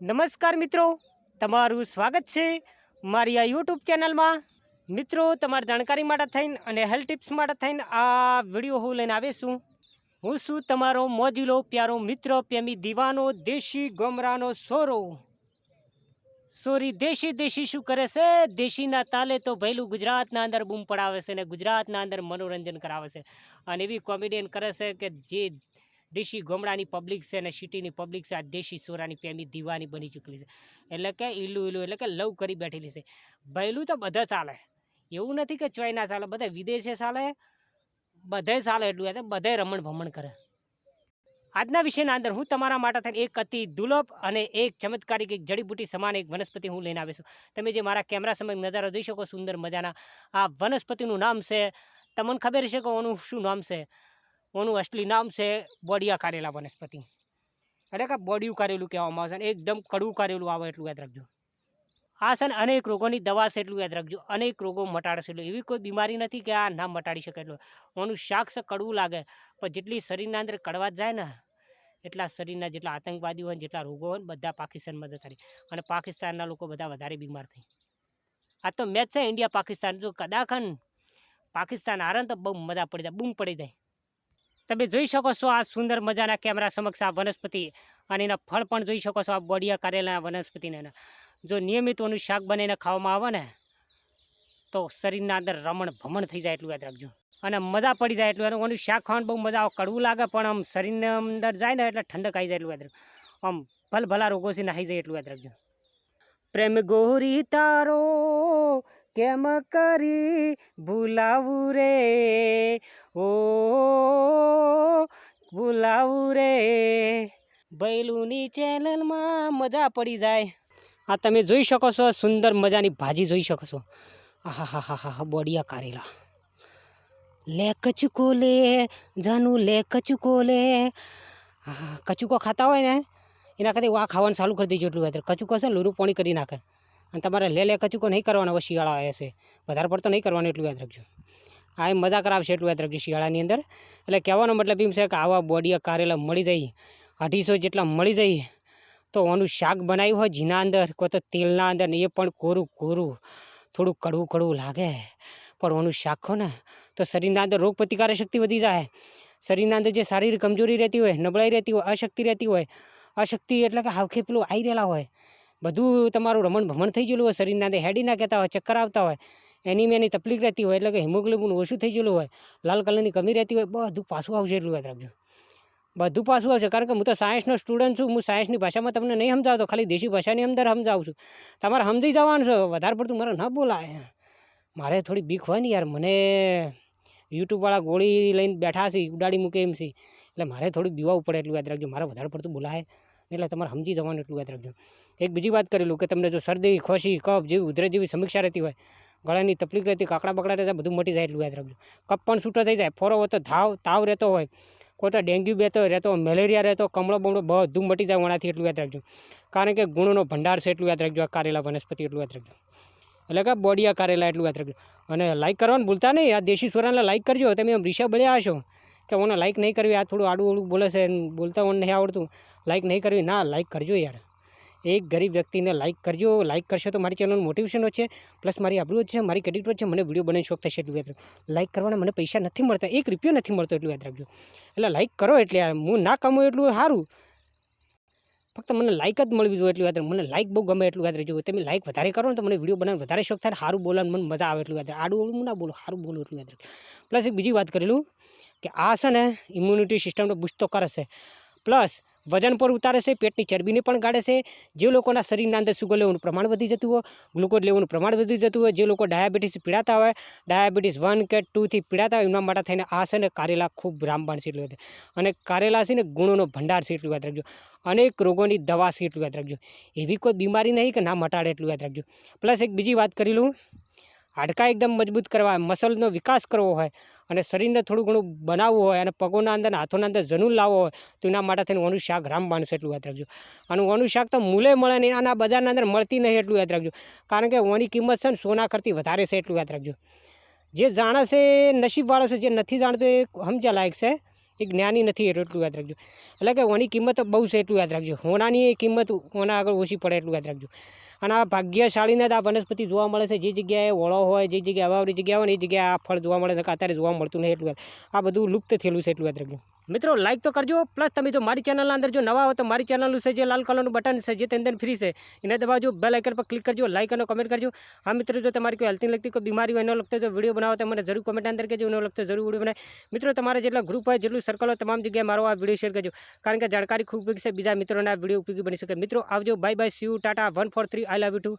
નમસ્કાર મિત્રો. તમારું સ્વાગત છે મારી આ યુટ્યુબ ચેનલમાં. મિત્રો, તમારી જાણકારી માટે થઈને અને હેલ્થ ટિપ્સ માટે થઈને આ વીડિયો હું લઈને આવીશું હું છું તમારો મોજીલો, પ્યારો મિત્ર, પ્રેમી, દીવાનો, દેશી ગમરાનો સોરો. સોરી, દેશી દેશી શું કરે છે? દેશીના તાલે તો ભયલું ગુજરાતના અંદર બૂમ પડાવે છે અને ગુજરાતના અંદર મનોરંજન કરાવે છે. અને એવી કોમેડિયન કરે છે કે જે દેશી ગોમડાની પબ્લિક છે અને સિટીની પબ્લિક છે. આ દેશી સોરાની પ્રેમી દીવાની બની ચૂકેલી છે. એટલે કે ઈલું ઈલું એટલે કે લવ કરી બેઠેલી છે. ભયલું તો બધા ચાલે. એવું નથી કે ચોય ના ચાલે. બધા વિદેશે ચાલે. બધે ચાલે એટલું એટલે બધે રમણ ભમણ કરે. આજના વિષયના અંદર હું તમારા માટે થઈને એક અતિ દુર્લભ અને એક ચમત્કારિક એક જડીબુટી સમાન એક વનસ્પતિ હું લઈને આવીશું તમે જે મારા કેમેરા સમય નજારો જોઈ શકો, સુંદર મજાના. આ વનસ્પતિનું નામ છે, તમને ખબર છે કે ઓનું શું નામ છે? ઓનું અસલી નામ છે બોડિયા કારેલા વનસ્પતિ. એટલે કે બોડિયું કારેલું કહેવામાં આવે છે એકદમ કડવું કારેલું આવે એટલું યાદ રાખજો. આ છે ને અનેક રોગોની દવા છે એટલું યાદ રાખજો. અનેક રોગો મટાડશે એટલું એવી કોઈ બીમારી નથી કે આ ના મટાડી શકે એટલું. ઓનું શાક કડવું લાગે, પણ જેટલી શરીરના અંદર કડવા જાય ને, એટલા શરીરના જેટલા આતંકવાદીઓ હોય જેટલા રોગો હોય બધા પાકિસ્તાનમાં જતા રહી. અને પાકિસ્તાનના લોકો બધા વધારે બીમાર થઈ આ તો મેચ છે ઇન્ડિયા પાકિસ્તાન જો કદાખન પાકિસ્તાન હારે તો બહુ મજા પડી જાય, બૂમ પડી જાય. તમે જોઈ શકો છો આ સુંદર મજાના કેમેરા સમક્ષ આ વનસ્પતિ અને એના ફળ પણ જોઈ શકો છો આ બોડિયા કારેલા વનસ્પતિને. જો નિયમિત ઓનું શાક બનાવીને ખાવામાં આવે ને, તો શરીરના અંદર રમણ ભમણ થઈ જાય એટલું યાદ રાખજો. અને મજા પડી જાય એટલું ઓનું શાક ખાવાનું બહુ મજા આવે, કડવું લાગે, પણ આમ શરીરના અંદર જાય ને એટલે ઠંડક આવી જાય એટલું યાદ રાખજો. આમ ભલ ભલા રોગોથી નાહી જાય એટલું યાદ રાખજો. પ્રેમ ગોરી તારો કેમ કરી ભૂલાવું રે? ઓ, ભૂલાવું રે? બૈલુની ચેનલમાં મજા પડી જાય. આ તમે જોઈ શકો છો, સુંદર મજાની ભાજી જોઈ શકો છો. આહા, હા હા હા બોડિયા કારેલા. લે કચુકો લે, જાનું લે કચુકો લે. હા કચુકો ખાતા હોય ને, એના કરતાં આ ખાવાનું ચાલુ કરી દેજો એટલું કચુકો છે ને, લૂરું પાણી કરી નાખે. અને તમારે લે લે કચુકો નહીં કરવાનો શિયાળા આવે છે વધારે પડતો નહીં કરવાનું, એટલું યાદ રાખજો. આ એમ મજા કરાવશે એટલું યાદ રાખજો શિયાળાની અંદર. એટલે કહેવાનો મતલબ એમ છે કે આવા બોડિયા કારેલા મળી જાય, અઢીસો જેટલા મળી જાય, તો ઓનું શાક બનાવ્યું હોય જીના અંદર, કોઈ તો તેલના અંદર ને એ પણ કોરું કોરું, થોડું કડવું કડવું લાગે. પણ ઓનું શાક ખો ને, તો શરીરના અંદર રોગ પ્રતિકારક શક્તિ વધી જાય. શરીરના અંદર જે શારીરિક કમજોરી રહેતી હોય, નબળાઈ રહેતી હોય, અશક્તિ રહેતી હોય, અશક્તિ એટલે કે હાવખે પેલું આવી રહેલા હોય. બધું તમારું રમણ ભમણ થઈ ગયેલું હોય, શરીરના અંદર હેડી ના કહેતા હોય, ચક્કર આવતા હોય, એની તકલીફ રહેતી હોય, એટલે કે હિમોગ્લોબિન ઓછું થઈ ગયેલું હોય, લાલ કલરની કમી રહેતી હોય, બધું પાછું આવશે એટલું યાદ રાખજો. બધું પાછું આવશે, કારણ કે હું તો સાયન્સનો સ્ટુડન્ટ છું, હું સાયન્સની ભાષામાં તમને નહીં સમજાવતો, ખાલી દેશી ભાષાની અંદર સમજાવું છું. તમારે સમજી જવાનું છે, વધારે પડતું મારે ન બોલાય. મારે થોડી બીક હોય ને યાર, મને યુટ્યુબવાળા ગોળી લઈને બેઠા છે ઉડાડી મૂકે એમ છે. એટલે મારે થોડું બીવાવું પડે એટલું યાદ રાખજો, મારે વધારે પડતું બોલાય. એટલે તમારે સમજી જવાનું એટલું યાદ રાખજો. એક બીજી વાત કરેલું કે તમને જો શરદી, ખોશી, કફ જેવી ઉધરસ જેવી સમીક્ષા રહેતી હોય, ગળાની તકલીફ રહેતી કાકડા બકડા રહેતા બધું મટી જાય એટલું યાદ રાખજો. કફ પણ છૂટો થઈ જાય ફોરો હોતો ધાવ, તાવ રહેતો હોય, કોઈ તો ડેન્ગ્યુ બેતો રહેતો, મેલેરિયા રહેતો, કમળો બમળો બધું મટી જાય વણાથી એટલું યાદ રાખજો. કારણ કે ગુણોનો ભંડાર છે એટલું યાદ રાખજો, આ કારેલા વનસ્પતિ એટલું યાદ રાખજો. એટલે કે બોડીયા કારેલા એટલું યાદ રાખજો. અને લાઇક કરવાનું ભૂલતા નહીં, આ દેશી સોરાને લાઇક કરજો. તમે એમ રીષા બળ્યા હશો કે ઓને લાઇક નહીં કરવી, આ થોડું આડું આડું બોલે છે, બોલતા ઓને નહીં આવડતું. લાઇક નહીં કરવી, ના લાઇક કરજો યાર. એક ગરીબ વ્યક્તિને લાઇક કરજો લાઇક કરશો તો મારી ચેનલનું મોટિવેશન છે પ્લસ મારી આબરૂ છે, મારી ક્રેડિટ છે, મને વીડિયો બને શોખ થશે એટલું યાદ રાખજો. લાઇક કરવાના મને પૈસા નથી મળતા, એક રૂપિયો નથી મળતો એટલું યાદ રાખજો. એટલે લાઇક કરો એટલે હું ના કમાઉં એટલું સારું. ફક્ત મને લાઇક જ મળવી જોઈએ એટલું યાદ. મને લાઇક બહુ ગમે એટલું યાદ રહેજો તમે લાઇક વધારે કરો ને તો મને વીડિયો બનાવવાનું વધારે શોખ થાય, સારું બોલવાનું મને મજા આવે એટલું યાદ. આડું ઓળું ના બોલો, સારું બોલો એટલું યાદ રાખજો. પ્લસ એક બીજી વાત કરેલું, કે આ છે ને ઇમ્યુનિટી સિસ્ટમનો બુસ્ટ તો કરશે પ્લસ વજન પર ઉતારે છે, પેટની ચરબીને પણ ગાળે છે. જે લોકોના શરીરના અંદર સુગર લેવાનું પ્રમાણ વધી જતું હોય, ગ્લુકોઝ લેવાનું પ્રમાણ વધી જતું હોય, જે લોકો ડાયાબિટીસ પીડાતા હોય, ડાયાબિટીસ વન કે ટુથી પીડાતા હોય, એમના માટે થઈને આ છે ને કારેલા ખૂબ રામબાણ છે એટલું અને કારેલા છે ને ગુણોનો ભંડાર છે એટલું યાદ રાખજો. અનેક રોગોની દવા છે એટલું યાદ રાખજો. એવી કોઈ બીમારી નહીં કે ના મટાડે એટલું યાદ રાખજો. પ્લસ એક બીજી વાત કરી લઉં. હાડકાં એકદમ મજબૂત કરવા, મસલનો વિકાસ કરવો હોય અને શરીરને થોડું ઘણું બનાવવું હોય અને પગોના અંદર હાથોના અંદર જનૂન લાવવો હોય, તો એના માટે થઈને ઓનું શાક રામ માણસો એટલું યાદ રાખજો. અને ઓનું શાક તો મૂલે મળે નહીં અને આ બજારના અંદર મળતી નહીં એટલું યાદ રાખજો. કારણ કે ઓની કિંમત છે ને સોના કરતી વધારે છે એટલું યાદ રાખજો. જે જાણે છે એ નસીબવાળો છે, જે નથી જાણતો એ સમજ્યા લાયક છે, એ જ્ઞાની નથી એટલું યાદ રાખજો. એટલે કે ઓની કિંમત બહુ છે એટલું યાદ રાખજો. હોનાની કિંમત ઓના આગળ ઓછી પડે એટલું યાદ રાખજો. અને આ ભાગ્યશાળીને જ આ વનસ્પતિ જોવા મળે છે. જે જગ્યાએ ઓળો હોય, જે જગ્યાએ આવાવરી જગ્યા હોય એ જગ્યાએ આ ફળ જોવા મળે છે અત્યારે જોવા મળતું નહીં એટલું આ બધું લુપ્ત થયેલું છે એટલું યાદ રાખજો. મિત્રો લાઈક તો કરજો પ્લસ તમે જો મારી ચેનલના અંદર જો નવા હો, તો મારી ચેનલનું છે જે લાલ કલરનું બટન છે, જે તેની અંદર ફ્રી છે, એને દબાવજો બેલ આઇકન પર ક્લિક કરજો લાઈક અને કમેન્ટ કરજો. હા મિત્રો, જો તમારી કોઈ હેલ્થની લગતી કોઈ બીમારી હોય, એનો લગતો જો વીડિયો બનાવો, તો મને જરૂર કમેન્ટ અંદર કહેજો, એનો લગતો જરૂર વીડિયો બનાવે મિત્રો, તમારા જેટલા ગ્રુપ હોય, જેટલું સર્કલ હોય, તમામ જગ્યાએ મારો આ વીડિયો શેર કરજો. કારણ કે જાણકારી ખૂબ ઉપયોગી છે, બીજા મિત્રોને વીડિયો ઉપયોગી બની શકે. મિત્રો, આવજો bye bye see tata one four three I love you too